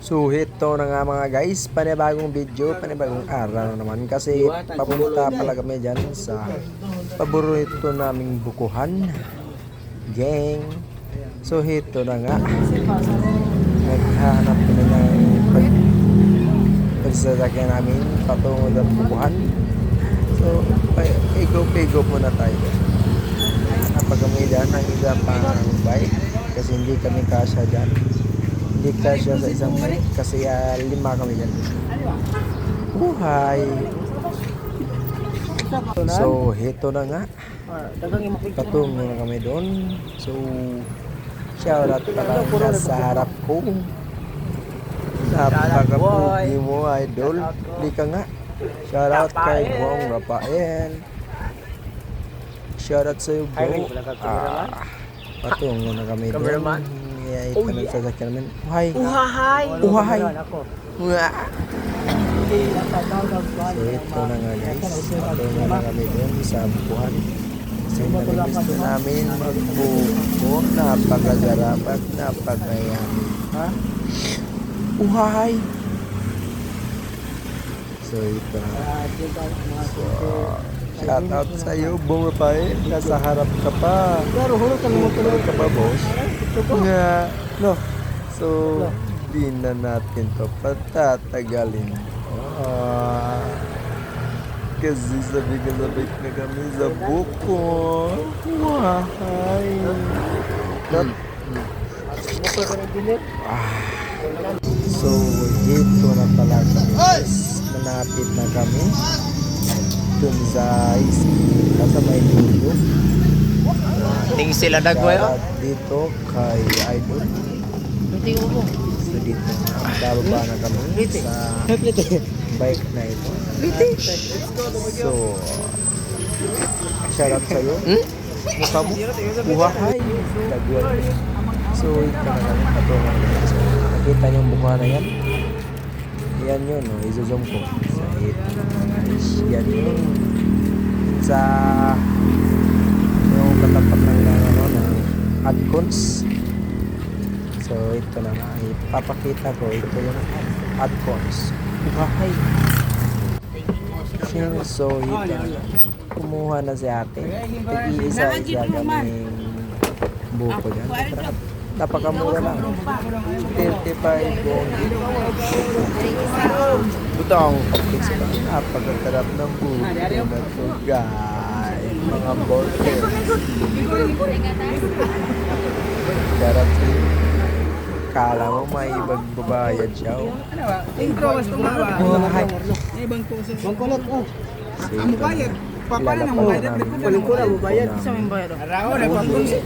So ito na nga mga guys, panibagong video, panibagong araw naman kasi papunta pala kami dyan sa paborito naming bukuhan, gang. So ito na nga, naghahanap kami ng pag pagsasakyan namin patungo sa bukuhan. So, pigo-pigo muna tayo. Napag kami dyan ang isa pang bike kasi hindi kami kasya dyan. Hindi kasya sa isang bike kasi ah, lima kami dyan. Buhay! So, hito na nga. Patungo na kami doon. So, shoutout pala nasa harap ko. Napaka-pugi mo, idol. Hindi ka nga. Shoutout kay Bong Rafael. Shoutout sa'yo, bro. Ah, patungo na kami doon. Cameraman? Yeah, Oh, ito yeah. nagsasakyan namin. Uhay! Uhahay! Uhahay! Ako. Uha! So ito na nga guys, patungo na kami doon sa bukuhan. Kasi namiss namin magbuko, napakasarap at napakayamin. Ha? Uhay! So ito na nga. So, shout out sa iyo, Bong Rafael. Nasa harap ka pa. Pero hulog ka naman. Harap ka pa, boss. Nga. No. So, di na natin to patatagalin. Ah, kasi sabi-sabay na kami sa buko. Wahay. Ka dilit. So, dito na pala kami. Malapit na kami. Dun sa iskinita sa may dulo. Ting sila dagwayo. Dito kay Idol. Ting mo. So, dito. Bababa na kami sa bike na ito. So, shoutout sa'yo. Mukha mo. Dagwan. So, ito na kami patungan. Nakita niyo yung buka na yan? Yan yun, no? Izozoom ko. So, ito nga, guys. Yan yun. Sa yung katapat ng ano, ng Adcons. So, ito na nga. Ipapakita ko. Ito yung Adcons. Buhay. So, ito na nga. Kumuha na si ate. Iisa siya kaming buko dyan. Napakamura lang. 35 bongi. Butong. Napakatarap ng buko na to guys. Mga burger. Sarap siya. Kala mo may ibang babayad siya. oh. Intro, mo ba? Buhay. Bangko sa... Bangkulot oh. Ang ito bayad. na. Ang Ilalapag bayad. ko na mo bayad. Ito Isa na. may bayad. Araw na bangko sa...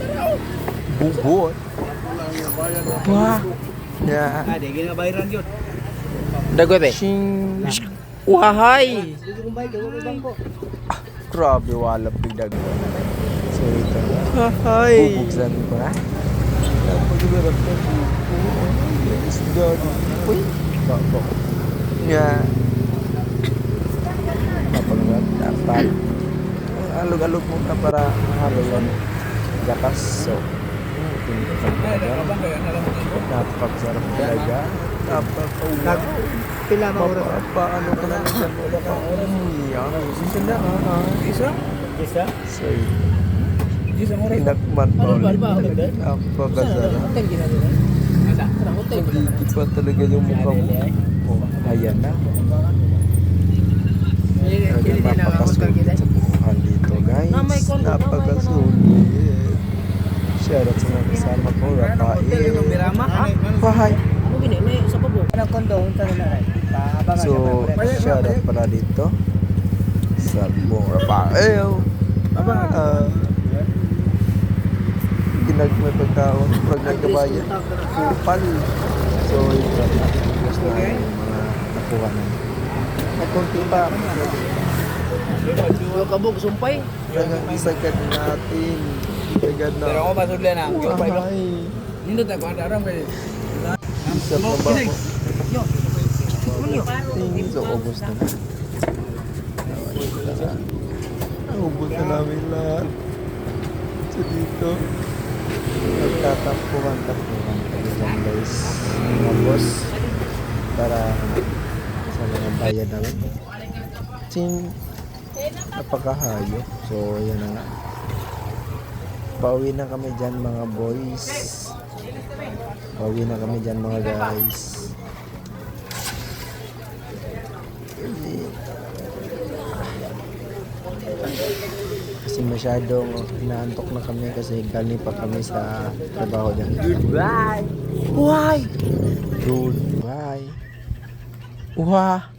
Bubot. Wah. Ya. Ah, di gina bayaran yun. Dagway be. Shing. May bangko. Grabe, wala bigdag ko. So, ito na. Bubuksan ko na. Yes, daddy. Uy. Bako. Nga. Napagdarap. Dapat. Alog-alog mo na para yan. Gatas. So, Napakasarap talaga. Napaka-wow. Pila mo oras. Paano ko na lang mo ba Yan. Sisanda ka ha. Isa? Isa? So, Isa mo rin. pinakman pa Ano ba? ulit. Ano ba? Ano ba? Napakasarap. Hotel ginagawa. Asa? Ano hotel Hindi pa talaga yung mukha mo. Oh, ayan na. Talaga napakasulit sa bukuhan dito guys. Namay kon- Napakasulit. Shoutout sa mga kasama ko, yung Rafael. Bahay. Ano gini? May sa babo. Ano kondo? Unta na na. Paabangan So, shoutout pala dito sa buong Rafael. Ah, ginagmay pagkaon pag nagkabayan. Kupal. So, yun lang. Tapos na yung mga nakuha na. May konti pa. Yung kabog sumpay. Talagang isagad natin. Na. Pero ako basugla na. Yung pa ilo. Buhay. Nindot ako. Ang darang pwede. Isa pa ba ako? Tingin sa ubos na. Ubos na namin lahat. So dito, nagtatampuhan-tampuhan kami lang guys. Boss. para sa mga bayad namin. Kasi napakahayo. So, yan na nga. Pauwi na kami dyan mga boys. Pauwi na kami dyan mga guys. Kasi, masyadong inaantok na kami kasi galing pa kami sa trabaho dyan. Goodbye. Why? Goodbye. Wah.